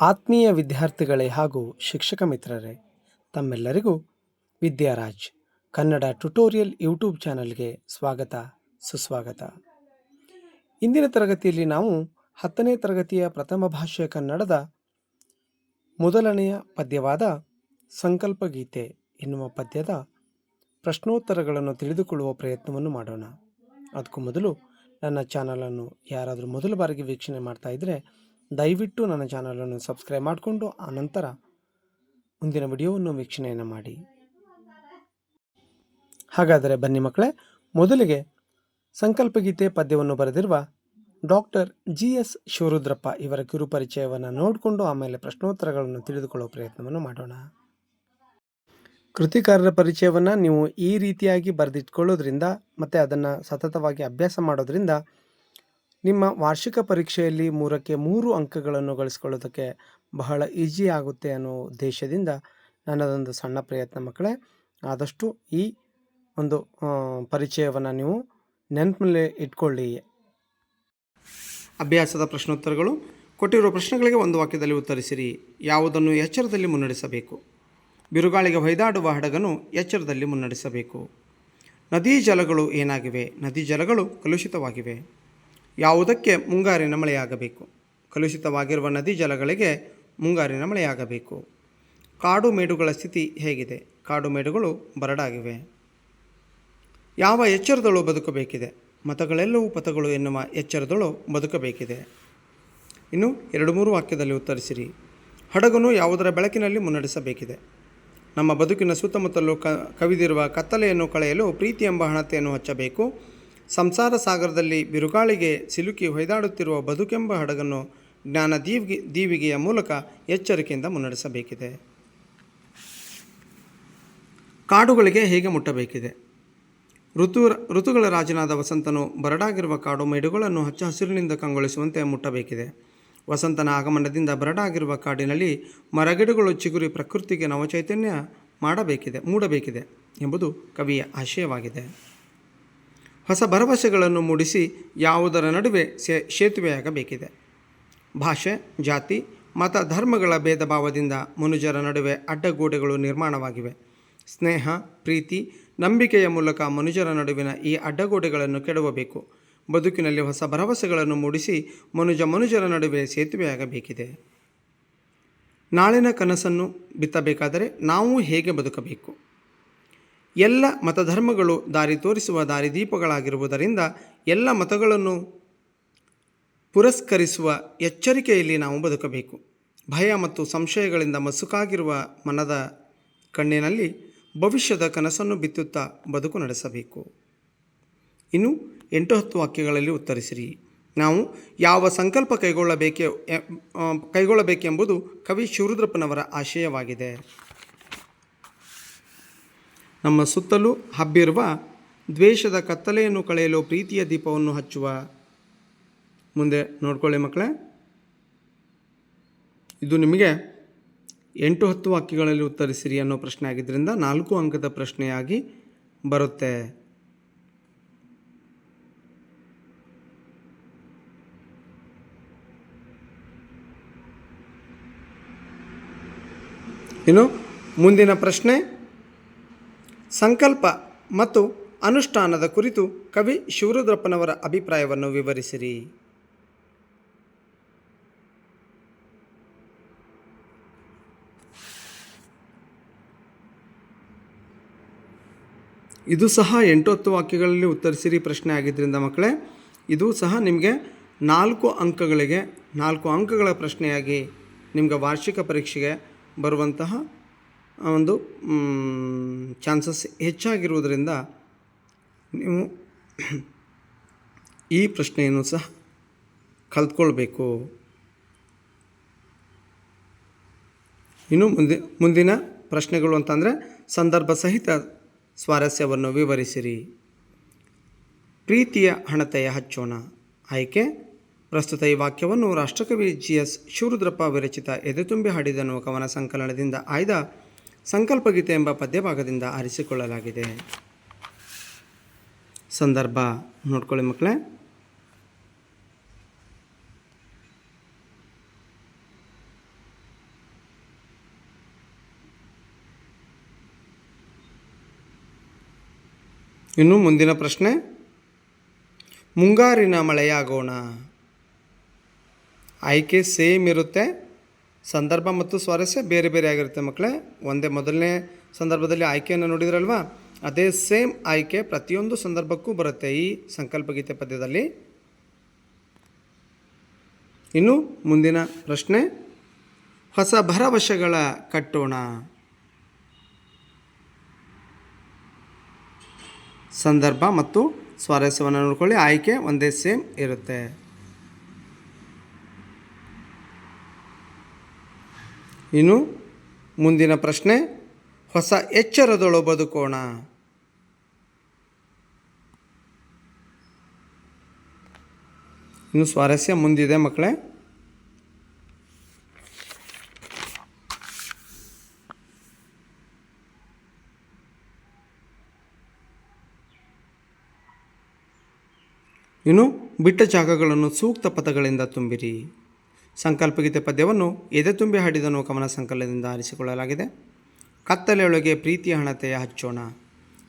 ಆತ್ಮೀಯ ವಿದ್ಯಾರ್ಥಿಗಳೇ ಹಾಗೂ ಶಿಕ್ಷಕ ಮಿತ್ರರೇ, ತಮ್ಮೆಲ್ಲರಿಗೂ ವಿದ್ಯಾರಾಜ್ ಕನ್ನಡ ಟ್ಯುಟೋರಿಯಲ್ ಯೂಟ್ಯೂಬ್ ಚಾನಲ್ಗೆ ಸ್ವಾಗತ, ಸುಸ್ವಾಗತ. ಇಂದಿನ ತರಗತಿಯಲ್ಲಿ ನಾವು ಹತ್ತನೇ ತರಗತಿಯ ಪ್ರಥಮ ಭಾಷೆ ಕನ್ನಡದ ಮೊದಲನೆಯ ಪದ್ಯವಾದ ಸಂಕಲ್ಪಗೀತೆ ಎನ್ನುವ ಪದ್ಯದ ಪ್ರಶ್ನೋತ್ತರಗಳನ್ನು ತಿಳಿದುಕೊಳ್ಳುವ ಪ್ರಯತ್ನವನ್ನು ಮಾಡೋಣ. ಅದಕ್ಕೂ ಮೊದಲು ನನ್ನ ಚಾನಲನ್ನು ಯಾರಾದರೂ ಮೊದಲ ಬಾರಿಗೆ ವೀಕ್ಷಣೆ ಮಾಡ್ತಾ ಇದ್ದರೆ ದಯವಿಟ್ಟು ನನ್ನ ಚಾನಲನ್ನು ಸಬ್ಸ್ಕ್ರೈಬ್ ಮಾಡಿಕೊಂಡು ಆನಂತರ ಮುಂದಿನ ವಿಡಿಯೋವನ್ನು ವೀಕ್ಷಣೆಯನ್ನು ಮಾಡಿ. ಹಾಗಾದರೆ ಬನ್ನಿ ಮಕ್ಕಳೇ, ಮೊದಲಿಗೆ ಸಂಕಲ್ಪಗೀತೆ ಪದ್ಯವನ್ನು ಬರೆದಿರುವ ಡಾಕ್ಟರ್ ಜಿ ಎಸ್ ಶಿವರುದ್ರಪ್ಪ ಇವರ ಕಿರುಪರಿಚಯವನ್ನು ನೋಡಿಕೊಂಡು ಆಮೇಲೆ ಪ್ರಶ್ನೋತ್ತರಗಳನ್ನು ತಿಳಿದುಕೊಳ್ಳುವ ಪ್ರಯತ್ನವನ್ನು ಮಾಡೋಣ. ಕೃತಿಕಾರರ ಪರಿಚಯವನ್ನು ನೀವು ಈ ರೀತಿಯಾಗಿ ಬರೆದಿಟ್ಕೊಳ್ಳೋದ್ರಿಂದ ಮತ್ತು ಅದನ್ನು ಸತತವಾಗಿ ಅಭ್ಯಾಸ ಮಾಡೋದ್ರಿಂದ ನಿಮ್ಮ ವಾರ್ಷಿಕ ಪರೀಕ್ಷೆಯಲ್ಲಿ ಮೂರಕ್ಕೆ ಮೂರು ಅಂಕಗಳನ್ನು ಗಳಿಸ್ಕೊಳ್ಳೋದಕ್ಕೆ ಬಹಳ ಈಜಿ ಆಗುತ್ತೆ ಅನ್ನೋ ಉದ್ದೇಶದಿಂದ ನನ್ನದೊಂದು ಸಣ್ಣ ಪ್ರಯತ್ನ ಮಕ್ಕಳೇ, ಆದಷ್ಟು ಈ ಒಂದು ಪರಿಚಯವನ್ನು ನೀವು ನೆನಪಿನಲ್ಲಿ ಇಟ್ಕೊಳ್ಳಿ. ಅಭ್ಯಾಸದ ಪ್ರಶ್ನೋತ್ತರಗಳು. ಕೊಟ್ಟಿರುವ ಪ್ರಶ್ನೆಗಳಿಗೆ ಒಂದು ವಾಕ್ಯದಲ್ಲಿ ಉತ್ತರಿಸಿರಿ. ಯಾವುದನ್ನು ಎಚ್ಚರದಲ್ಲಿ ಮುನ್ನಡೆಸಬೇಕು? ಬಿರುಗಾಳಿಗೆ ಹೊಯ್ದಾಡುವ ಹಡಗನ್ನು ಎಚ್ಚರದಲ್ಲಿ ಮುನ್ನಡೆಸಬೇಕು. ನದೀ ಜಲಗಳು ಏನಾಗಿವೆ? ನದಿ ಜಲಗಳು ಕಲುಷಿತವಾಗಿವೆ. ಯಾವುದಕ್ಕೆ ಮುಂಗಾರಿನ ಮಳೆಯಾಗಬೇಕು? ಕಲುಷಿತವಾಗಿರುವ ನದಿ ಜಲಗಳಿಗೆ ಮುಂಗಾರಿನ ಮಳೆಯಾಗಬೇಕು. ಕಾಡು ಮೇಡುಗಳ ಸ್ಥಿತಿ ಹೇಗಿದೆ? ಕಾಡು ಮೇಡುಗಳು ಬರಡಾಗಿವೆ. ಯಾವ ಎಚ್ಚರದಳು ಬದುಕಬೇಕಿದೆ. ಮತಗಳೆಲ್ಲವೂ ಪಥಗಳು ಎನ್ನುವ ಎಚ್ಚರದಳು ಬದುಕಬೇಕಿದೆ. ಇನ್ನು ಎರಡು ಮೂರು ವಾಕ್ಯದಲ್ಲಿ ಉತ್ತರಿಸಿರಿ. ಹಡಗನು ಯಾವುದರ ಬೆಳಕಿನಲ್ಲಿ ಮುನ್ನಡೆಸಬೇಕಿದೆ. ನಮ್ಮ ಬದುಕಿನ ಸುತ್ತಮುತ್ತಲೂ ಕವಿದಿರುವ ಕತ್ತಲೆಯನ್ನು ಕಳೆಯಲು ಪ್ರೀತಿ ಎಂಬ ಹಣತೆಯನ್ನು ಹಚ್ಚಬೇಕು. ಸಂಸಾರ ಸಾಗರದಲ್ಲಿ ಬಿರುಗಾಳಿಗೆ ಸಿಲುಕಿ ಹೊಯ್ದಾಡುತ್ತಿರುವ ಬದುಕೆಂಬ ಹಡಗನ್ನು ಜ್ಞಾನ ದೀವಿಗೆ, ದೀವಿಗೆಯ ಮೂಲಕ ಎಚ್ಚರಿಕೆಯಿಂದ ಮುನ್ನಡೆಸಬೇಕಿದೆ. ಕಾಡುಗಳಿಗೆ ಹೇಗೆ ಮುಟ್ಟಬೇಕಿದೆ? ಋತು, ಋತುಗಳ ರಾಜನಾದ ವಸಂತನು ಬರಡಾಗಿರುವ ಕಾಡು ಮೇಡುಗಳನ್ನು ಹಚ್ಚ ಹಸಿರಿನಿಂದ ಕಂಗೊಳಿಸುವಂತೆ ಮುಟ್ಟಬೇಕಿದೆ. ವಸಂತನ ಆಗಮನದಿಂದ ಬರಡಾಗಿರುವ ಕಾಡಿನಲ್ಲಿ ಮರಗಿಡಗಳು ಚಿಗುರಿ ಪ್ರಕೃತಿಗೆ ನವಚೈತನ್ಯ ಮಾಡಬೇಕಿದೆ, ಮೂಡಬೇಕಿದೆ ಎಂಬುದು ಕವಿಯ ಆಶಯವಾಗಿದೆ. ಹೊಸ ಭರವಸೆಗಳನ್ನು ಮೂಡಿಸಿ ಯಾವುದರ ನಡುವೆ ಸೇತುವೆಯಾಗಬೇಕಿದೆ. ಭಾಷೆ, ಜಾತಿ, ಮತ ಧರ್ಮಗಳ ಭೇದ ಭಾವದಿಂದ ಮನುಜರ ನಡುವೆ ಅಡ್ಡಗೋಡೆಗಳು ನಿರ್ಮಾಣವಾಗಿವೆ. ಸ್ನೇಹ, ಪ್ರೀತಿ, ನಂಬಿಕೆಯ ಮೂಲಕ ಮನುಜರ ನಡುವಿನ ಈ ಅಡ್ಡಗೋಡೆಗಳನ್ನು ಕೆಡವಬೇಕು. ಬದುಕಿನಲ್ಲಿ ಹೊಸ ಭರವಸೆಗಳನ್ನು ಮೂಡಿಸಿ ಮನುಜ ಮನುಜರ ನಡುವೆ ಸೇತುವೆಯಾಗಬೇಕಿದೆ. ನಾಳಿನ ಕನಸನ್ನು ಬಿತ್ತಬೇಕಾದರೆ ನಾವು ಹೇಗೆ ಬದುಕಬೇಕು? ಎಲ್ಲ ಮತಧರ್ಮಗಳು ದಾರಿ ತೋರಿಸುವ ದಾರಿದೀಪಗಳಾಗಿರುವುದರಿಂದ ಎಲ್ಲ ಮತಗಳನ್ನು ಪುರಸ್ಕರಿಸುವ ಎಚ್ಚರಿಕೆಯಲ್ಲಿ ನಾವು ಬದುಕಬೇಕು. ಭಯ ಮತ್ತು ಸಂಶಯಗಳಿಂದ ಮಸುಕಾಗಿರುವ ಮನದ ಕಣ್ಣಿನಲ್ಲಿ ಭವಿಷ್ಯದ ಕನಸನ್ನು ಬಿತ್ತುತ್ತಾ ಬದುಕು ನಡೆಸಬೇಕು. ಇನ್ನು ಎಂಟು ಹತ್ತು ವಾಕ್ಯಗಳಲ್ಲಿ ಉತ್ತರಿಸಿರಿ. ನಾವು ಯಾವ ಸಂಕಲ್ಪ ಕೈಗೊಳ್ಳಬೇಕೆ ಕೈಗೊಳ್ಳಬೇಕೆಂಬುದು ಕವಿ ಶಿವರುದ್ರಪ್ಪನವರ ಆಶಯವಾಗಿದೆ. ನಮ್ಮ ಸುತ್ತಲೂ ಹಬ್ಬಿರುವ ದ್ವೇಷದ ಕತ್ತಲೆಯನ್ನು ಕಳೆಯಲು ಪ್ರೀತಿಯ ದೀಪವನ್ನು ಹಚ್ಚುವ ಮುಂದೆ ನೋಡ್ಕೊಳ್ಳಿ ಮಕ್ಕಳೇ. ಇದು ನಿಮಗೆ ಎಂಟು ಹತ್ತು ವಾಕ್ಯಗಳಲ್ಲಿ ಉತ್ತರಿಸಿರಿ ಅನ್ನೋ ಪ್ರಶ್ನೆ ಆಗಿದ್ದರಿಂದ ನಾಲ್ಕು ಅಂಕದ ಪ್ರಶ್ನೆಯಾಗಿ ಬರುತ್ತೆ. ಇನ್ನು ಮುಂದಿನ ಪ್ರಶ್ನೆ. ಸಂಕಲ್ಪ ಮತ್ತು ಅನುಷ್ಠಾನದ ಕುರಿತು ಕವಿ ಶಿವರುದ್ರಪ್ಪನವರ ಅಭಿಪ್ರಾಯವನ್ನು ವಿವರಿಸಿರಿ. ಇದು ಸಹ ಎಂಟು ಹತ್ತು ವಾಕ್ಯಗಳಲ್ಲಿ ಉತ್ತರಿಸಿರಿ ಪ್ರಶ್ನೆ ಆಗಿದ್ದರಿಂದ ಮಕ್ಕಳೇ, ಇದು ಸಹ ನಿಮಗೆ ನಾಲ್ಕು ಅಂಕಗಳಿಗೆ ನಾಲ್ಕು ಅಂಕಗಳ ಪ್ರಶ್ನೆಯಾಗಿ ನಿಮಗೆ ವಾರ್ಷಿಕ ಪರೀಕ್ಷೆಗೆ ಬರುವಂತಹ ಒಂದು ಚಾನ್ಸಸ್ ಹೆಚ್ಚಾಗಿರುವುದರಿಂದ ನೀವು ಈ ಪ್ರಶ್ನೆಯನ್ನು ಸಹ ಕಲ್ತ್ಕೊಳ್ಬೇಕು. ಇನ್ನು ಮುಂದೆ, ಮುಂದಿನ ಪ್ರಶ್ನೆಗಳು ಅಂತಂದರೆ ಸಂದರ್ಭ ಸಹಿತ ಸ್ವಾರಸ್ಯವನ್ನು ವಿವರಿಸಿರಿ. ಪ್ರೀತಿಯ ಹಣತೆಯ ಹಚ್ಚೋಣ. ಆಯ್ಕೆ? ಪ್ರಸ್ತುತ ಈ ವಾಕ್ಯವನ್ನು ರಾಷ್ಟ್ರಕವಿ ಜಿ ಎಸ್ ಶಿವರುದ್ರಪ್ಪ ವಿರಚಿತ ಎದೆತುಂಬಿ ಹಾಡಿದನು ಕವನ ಸಂಕಲನದಿಂದ ಆಯ್ದ ಸಂಕಲ್ಪಗೀತೆ ಎಂಬ ಪದ್ಯಭಾಗದಿಂದ ಆರಿಸಿಕೊಳ್ಳಲಾಗಿದೆ. ಸಂದರ್ಭ ನೋಡ್ಕೊಳ್ಳಿ ಮಕ್ಕಳೇ. ಇನ್ನು ಮುಂದಿನ ಪ್ರಶ್ನೆ. ಮುಂಗಾರಿನ ಮಳೆಯಾಗೋಣ. ಆಯ್ಕೆ ಸೇಮ್ ಇರುತ್ತೆ. ಸಂದರ್ಭ ಮತ್ತು ಸ್ವಾರಸ್ಯ ಬೇರೆ ಬೇರೆ ಆಗಿರುತ್ತೆ ಮಕ್ಕಳೇ. ಒಂದೇ ಮೊದಲನೇ ಸಂದರ್ಭದಲ್ಲಿ ಆಯ್ಕೆಯನ್ನು ನೋಡಿದ್ರಲ್ವಾ? ಅದೇ ಸೇಮ್ ಆಯ್ಕೆ ಪ್ರತಿಯೊಂದು ಸಂದರ್ಭಕ್ಕೂ ಬರುತ್ತೆ ಈ ಸಂಕಲ್ಪಗೀತೆ ಪದ್ಯದಲ್ಲಿ. ಇನ್ನು ಮುಂದಿನ ಪ್ರಶ್ನೆ. ಹೊಸ ಭರವಸೆಗಳ ಕಟ್ಟೋಣ. ಸಂದರ್ಭ ಮತ್ತು ಸ್ವಾರಸ್ಯವನ್ನು ನೋಡ್ಕೊಳ್ಳಿ. ಆಯ್ಕೆ ಒಂದೇ ಸೇಮ್ ಇರುತ್ತೆ. ಇನ್ನು ಮುಂದಿನ ಪ್ರಶ್ನೆ, ಹೊಸ ಎಚ್ಚರದೊಳು ಬದುಕೋಣ. ಇನ್ನು ಸ್ವಾರಸ್ಯ ಮುಂದಿದೆ ಮಕ್ಕಳೇ. ಇನ್ನು ಬಿಟ್ಟ ಜಾಗಗಳನ್ನು ಸೂಕ್ತ ಪದಗಳಿಂದ ತುಂಬಿರಿ. ಸಂಕಲ್ಪಗೀತೆ ಪದ್ಯವನ್ನು ಎದೆ ತುಂಬಿ ಹಾಡಿದನು ಕವನ ಸಂಕಲನದಿಂದ ಆರಿಸಿಕೊಳ್ಳಲಾಗಿದೆ. ಕತ್ತಲೆಯೊಳಗೆ ಪ್ರೀತಿಯ ಹಣತೆಯ ಹಚ್ಚೋಣ.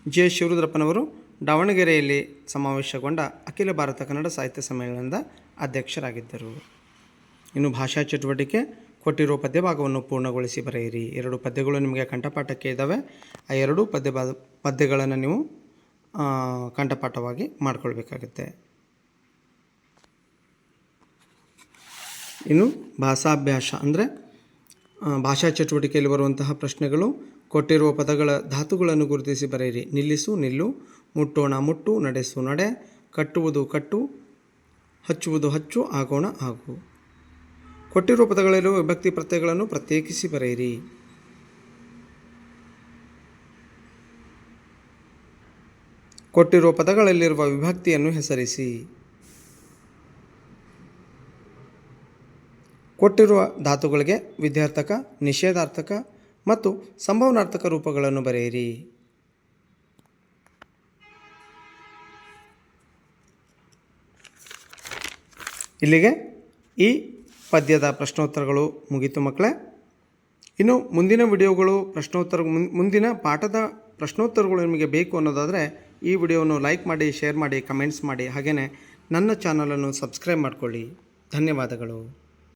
ಜೆ. ಶಿವರುದ್ರಪ್ಪನವರು ದಾವಣಗೆರೆಯಲ್ಲಿ ಸಮಾವೇಶಗೊಂಡ ಅಖಿಲ ಭಾರತ ಕನ್ನಡ ಸಾಹಿತ್ಯ ಸಮ್ಮೇಳನದ ಅಧ್ಯಕ್ಷರಾಗಿದ್ದರು. ಇನ್ನು ಭಾಷಾ ಚಟುವಟಿಕೆ, ಕೊಟ್ಟಿರುವ ಪದ್ಯ ಭಾಗವನ್ನು ಪೂರ್ಣಗೊಳಿಸಿ ಬರೆಯಿರಿ. ಎರಡು ಪದ್ಯಗಳು ನಿಮಗೆ ಕಂಠಪಾಠಕ್ಕೆ ಇದ್ದಾವೆ ಆ ಎರಡೂ ಪದ್ಯ ಪದ್ಯಗಳನ್ನು ನೀವು ಕಂಠಪಾಠವಾಗಿ ಮಾಡಿಕೊಳ್ಬೇಕಾಗುತ್ತೆ. ಇನ್ನು ಭಾಷಾಭ್ಯಾಸ ಅಂದರೆ ಭಾಷಾ ಚಟುವಟಿಕೆಯಲ್ಲಿ ಬರುವಂತಹ ಪ್ರಶ್ನೆಗಳು, ಕೊಟ್ಟಿರುವ ಪದಗಳ ಧಾತುಗಳನ್ನು ಗುರುತಿಸಿ ಬರೆಯಿರಿ. ನಿಲ್ಲಿಸು, ನಿಲ್ಲು, ಮುಟ್ಟೋಣ, ಮುಟ್ಟು, ನಡೆಸು, ನಡೆ, ಕಟ್ಟುವುದು, ಕಟ್ಟು, ಹಚ್ಚುವುದು, ಹಚ್ಚು, ಆಗೋಣ, ಆಗು. ಕೊಟ್ಟಿರುವ ಪದಗಳಲ್ಲಿರುವ ವಿಭಕ್ತಿ ಪ್ರತ್ಯಯಗಳನ್ನು ಪ್ರತ್ಯೇಕಿಸಿ ಬರೆಯಿರಿ. ಕೊಟ್ಟಿರುವ ಪದಗಳಲ್ಲಿರುವ ವಿಭಕ್ತಿಯನ್ನು ಹೆಸರಿಸಿ. ಕೊಟ್ಟಿರುವ ಧಾತುಗಳಿಗೆ ವಿದ್ಯಾರ್ಥಕ, ನಿಷೇಧಾರ್ಥಕ ಮತ್ತು ಸಂಭವನಾರ್ಥಕ ರೂಪಗಳನ್ನು ಬರೆಯಿರಿ. ಇಲ್ಲಿಗೆ ಈ ಪದ್ಯದ ಪ್ರಶ್ನೋತ್ತರಗಳು ಮುಗಿತು ಮಕ್ಕಳೇ. ಇನ್ನು ಮುಂದಿನ ವಿಡಿಯೋಗಳು ಪ್ರಶ್ನೋತ್ತರ ಮುಂದಿನ ಪಾಠದ ಪ್ರಶ್ನೋತ್ತರಗಳು ನಿಮಗೆ ಬೇಕು ಅನ್ನೋದಾದರೆ ಈ ವಿಡಿಯೋವನ್ನು ಲೈಕ್ ಮಾಡಿ, ಶೇರ್ ಮಾಡಿ, ಕಮೆಂಟ್ಸ್ ಮಾಡಿ. ಹಾಗೆಯೇ ನನ್ನ ಚಾನಲನ್ನು ಸಬ್ಸ್ಕ್ರೈಬ್ ಮಾಡಿಕೊಳ್ಳಿ. ಧನ್ಯವಾದಗಳು.